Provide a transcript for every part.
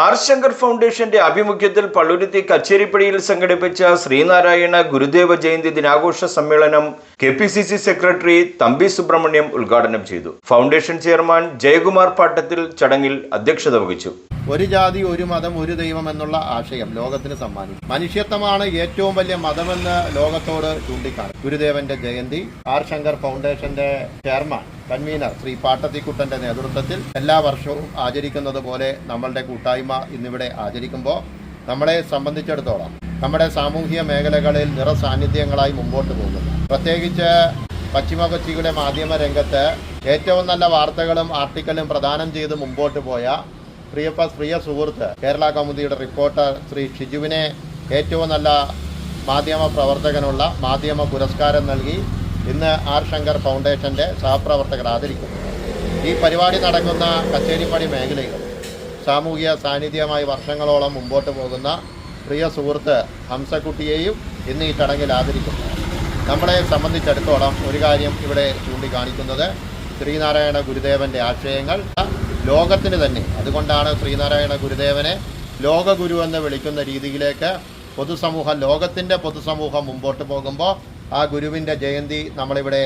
R Shankar ഫൗണ്ടേഷന്റെ ആഭിമുഖ്യത്തിൽ പള്ളുരുത്തി കച്ചേരിപ്പടിയിൽ സംഘടിപ്പിച്ച ശ്രീനാരായണ ഗുരുദേവ ജയന്തി ദിനാഘോഷ സമ്മേളനം K P C C secretary Thampi Subrahmanyam ഉദ്ഘാടനം ചെയ്തു. ഫൗണ്ടേഷൻ ചെയർമാൻ ജയകുമാർ പാട്ടത്തിൽ ചടങ്ങിൽ അധ്യക്ഷത വഹിച്ചു. ഒരു ജാതി ഒരു മതം ഒരു ദൈവം എന്നുള്ള ആശയം ലോകത്തിന് സമ്മാനിച്ചു. മനുഷ്യത്വമാണ് ഏറ്റവും വലിയ മതമെന്ന് ലോകത്തോട് ചൂണ്ടിക്കാണും ഗുരുദേവന്റെ ജയന്തി ആർ ശങ്കർ ഫൗണ്ടേഷന്റെ ചെയർമാൻ കൺവീനർ ശ്രീ പാട്ടത്തിക്കുട്ടന്റെ നേതൃത്വത്തിൽ എല്ലാ വർഷവും ആചരിക്കുന്നത് പോലെ നമ്മളുടെ കൂട്ടായ്മ ഇന്നിവിടെ ആചരിക്കുമ്പോൾ നമ്മളെ സംബന്ധിച്ചിടത്തോളം നമ്മുടെ സാമൂഹിക മേഖലകളിൽ നിറസാന്നിധ്യങ്ങളായി മുമ്പോട്ട് പോകുന്നു. പ്രത്യേകിച്ച് പശ്ചിമ കൊച്ചിയുടെ മാധ്യമ രംഗത്ത് ഏറ്റവും നല്ല വാർത്തകളും ആർട്ടിക്കലും പ്രദാനം ചെയ്ത് മുമ്പോട്ട് പോയ പ്രിയപ്പ പ്രിയ സുഹൃത്ത് കേരള കൗമുദിയുടെ റിപ്പോർട്ടർ ശ്രീ ഷിജുവിനെ ഏറ്റവും നല്ല മാധ്യമ പ്രവർത്തകനുള്ള മാധ്യമ പുരസ്കാരം നൽകി ഇന്ന് ആർ ശങ്കർ ഫൗണ്ടേഷന്റെ സഹപ്രവർത്തകർ ആദരിക്കുന്നു ഈ പരിപാടി നടക്കുന്ന കച്ചേരിപ്പടി മേഖലയിൽ സാമൂഹിക സാന്നിധ്യമായി വർഷങ്ങളോളം മുമ്പോട്ട് പോകുന്ന പ്രിയ സുഹൃത്ത് ഹംസക്കുട്ടിയെയും ഇന്ന് ഈ ചടങ്ങിൽ ആദരിക്കുന്നു. നമ്മളെ സംബന്ധിച്ചിടത്തോളം ഒരു കാര്യം ഇവിടെ ചൂണ്ടിക്കാണിക്കുന്നത് ശ്രീനാരായണ ഗുരുദേവന്റെ ആശയങ്ങൾ. ലോകത്തിന് തന്നെ അതുകൊണ്ടാണ് ശ്രീനാരായണ ഗുരുദേവനെ ലോകഗുരു എന്ന് വിളിക്കുന്ന രീതിയിലേക്ക് പൊതുസമൂഹം ലോകത്തിന്റെ പൊതുസമൂഹം മുമ്പോട്ട് പോകുമ്പോൾ ആ ഗുരുവിന്റെ ജയന്തി നമ്മളിവിടെ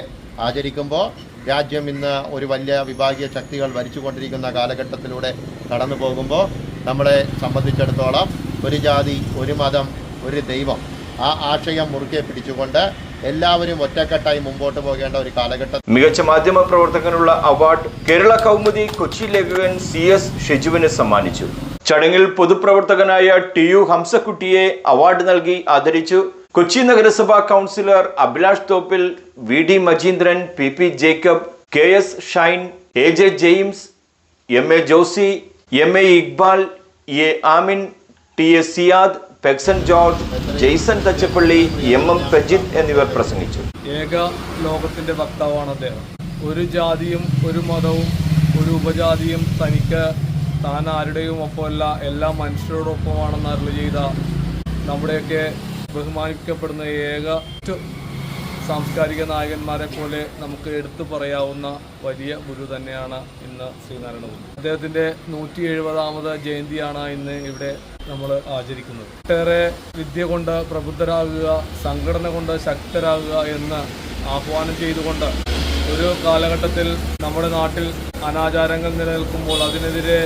ആചരിക്കുമ്പോൾ രാജ്യം ഇന്ന് ഒരു വലിയ വിഭാഗീയ ശക്തികൾ ഭരിച്ചുകൊണ്ടിരിക്കുന്ന കാലഘട്ടത്തിലൂടെ കടന്നു പോകുമ്പോൾ നമ്മളെ സംബന്ധിച്ചിടത്തോളം ഒരു ജാതി ഒരു മതം ഒരു ദൈവം ആ ആശയം മുറുകെ പിടിച്ചുകൊണ്ട് എല്ലാവരും ഒറ്റക്കെട്ടായി മുമ്പോട്ട് പോകേണ്ട ഒരു കാലഘട്ടം മികച്ച മാധ്യമ പ്രവർത്തകനുള്ള അവാർഡ് കേരള കൗമുദി കൊച്ചി ലേഖകൻ സി എസ് ഷിജുവിന് സമ്മാനിച്ചു. ചടങ്ങിൽ പൊതുപ്രവർത്തകനായ ടി യു ഹംസക്കുട്ടിയെ അവാർഡ് നൽകി ആദരിച്ചു. കൊച്ചി നഗരസഭാ councillor Abhilash Thoppil V D Majeendran P P Jacob K S Shine A J James M A Josy M A Iqbal A Amin T S Siyad Pexon George Jaison Thachappilly M M Prajith എന്നിവർ പ്രസംഗിച്ചു. ഏക ലോകത്തിന്റെ വക്താവാണ് അദ്ദേഹം. ഒരു ജാതിയും ഒരു മതവും ഒരു ഉപജാതിയും തനിക്ക് താൻ ആരുടെയും ഒപ്പമല്ല എല്ലാ മനുഷ്യരോടൊപ്പമാണെന്ന് അരുളി ചെയ്ത നമ്മുടെയൊക്കെ ബഹുമാനിക്കപ്പെടുന്ന ഏക സാംസ്കാരിക നായകന്മാരെ പോലെ നമുക്ക് എടുത്തു പറയാവുന്ന വലിയ ഗുരു തന്നെയാണ് ഇന്ന് ശ്രീനാരായണഗുരു. അദ്ദേഹത്തിന്റെ നൂറ്റി എഴുപതാമത് ജയന്തിയാണ് ഇന്ന് ഇവിടെ നമ്മൾ ആചരിക്കുന്നത്. ഒട്ടേറെ വിദ്യ കൊണ്ട് പ്രബുദ്ധരാകുക സംഘടന കൊണ്ട് ശക്തരാകുക എന്ന് ആഹ്വാനം ചെയ്തുകൊണ്ട് ഒരു കാലഘട്ടത്തിൽ നമ്മുടെ നാട്ടിൽ അനാചാരങ്ങൾ നിലനിൽക്കുമ്പോൾ അതിനെതിരെ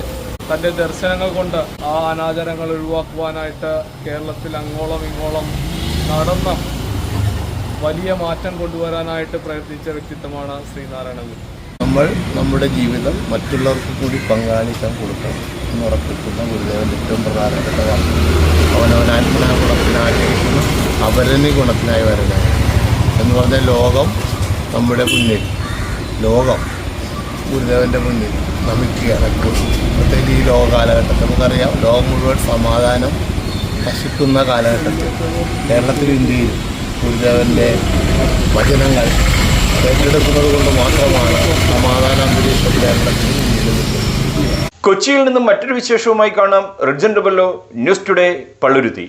തന്റെ ദർശനങ്ങൾ കൊണ്ട് ആ അനാചാരങ്ങൾ ഒഴിവാക്കുവാനായിട്ട് കേരളത്തിൽ അങ്ങോളം ഇങ്ങോളം നടന്ന വലിയ മാറ്റം കൊണ്ടുവരാനായിട്ട് പ്രയത്നിച്ച വ്യക്തിത്വമാണ് ശ്രീനാരായണഗുരു നമ്മൾ നമ്മുടെ ജീവിതം മറ്റുള്ളവർക്ക് കൂടി പങ്കാളിത്തം കൊടുക്കണം എന്ന് ഉറപ്പിക്കുന്ന ഗുരുദേവൻ ഏറ്റവും പ്രധാനപ്പെട്ട അവനവൻ ആത്മനാ ഗുണത്തിനാഗ്രഹിക്കുന്നു അവരന് ഗുണത്തിനായി വരണം എന്ന് പറഞ്ഞാൽ ലോകം നമ്മുടെ മുന്നിൽ ലോകം ഗുരുദേവന്റെ മുന്നിൽ നമുക്ക് എപ്പോഴും പ്രത്യേകിച്ച് ഈ ലോക കാലഘട്ടത്തിൽ നമുക്കറിയാം. ലോകം മുഴുവൻ സമാധാനം നശിക്കുന്ന കാലഘട്ടത്തിൽ കേരളത്തിലും ഇന്ത്യയിലും ഗുരുദേവന്റെ വചനങ്ങൾ ഏറ്റെടുക്കുന്നത് കൊണ്ട് മാത്രമാണ് സമാധാന അന്തരീക്ഷം കേരളത്തിൽ കൊച്ചിയിൽ നിന്നും മറ്റൊരു വിശേഷവുമായി കാണാം. Rijan W news today Palluruthy.